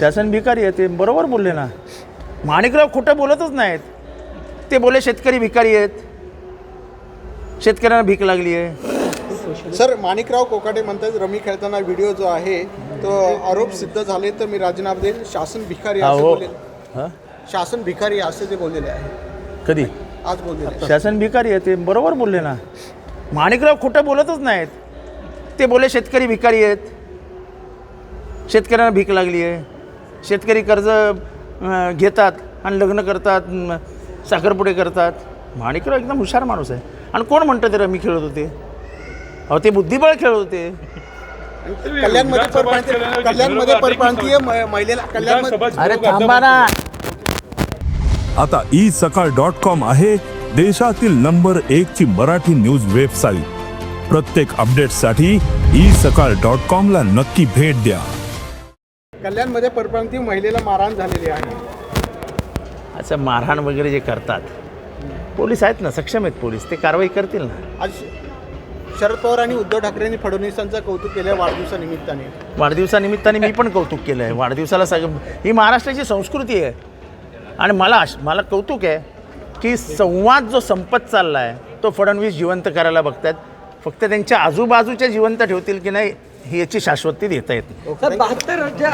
शासन भिकारी आहे ते बरोबर बोलले ना. माणिकराव खोटं बोलतच नाहीत. ते बोले शेतकरी भिकारी आहेत. शेतकऱ्यांना भीक लागली आहे. सर माणिकराव कोकाटे म्हणतात रमी खेळताना व्हिडिओ जो आहे तो आरोप सिद्ध झाले तर मी राजीनामा देईल शासन भिकारी असे बोलले हां? शासन भिकारी असे ते बोललेले आहे. कधी? आज बोललेले शासन भिकारी आहे ते बरोबर बोलले ना. माणिकराव खोटं बोलतच नाहीत. ते बोले शेतकरी भिकारी आहेत. शेतकऱ्यांना भीक लागली आहे. शेतकरी कर्ज घेतात आणि लग्न करतात म, साखरपुडे करतात. माणिकराव एकदम हुशार माणूस आहे. आणि कोण म्हणतं ते रमी खेळत होते? अहो ते बुद्धिबळ खेळत होते. कल्याणमध्ये परप्रांतीय कल्याणमध्ये परप्रांतीय म- महिलेला कल्याणमध्ये अरे थांबा ना. आता ई सकाळ डॉट कॉम आहे देशातील नंबर एक ची मराठी न्यूज वेबसाईट प्रत्येक अपडेटसाठी ई सकाळ डॉट कॉम ला नक्की भेट द्या. कल्याणमध्ये परप्रांतीय महिलेला मारहाण झालेली आहे. असं मारहाण वगैरे जे करतात पोलीस आहेत ना? सक्षम आहेत पोलीस. ते कारवाई करतील ना? आज शरद पवार आणि उद्धव ठाकरेंनी फडणवीसांचं कौतुक केलं वाढदिवसानिमित्ताने. वाढदिवसानिमित्ताने मी पण कौतुक केलं आहे वाढदिवसाला सगळं ही महाराष्ट्राची संस्कृती आहे. आणि मला मला कौतुक आहे की संवाद जो संपत चालला आहे तो फडणवीस जिवंत करायला बघतायत. फक्त त्यांच्या आजूबाजूच्या जिवंत ठेवतील की नाही ही याची शाश्वती देता येत नाही. सर बहात्तर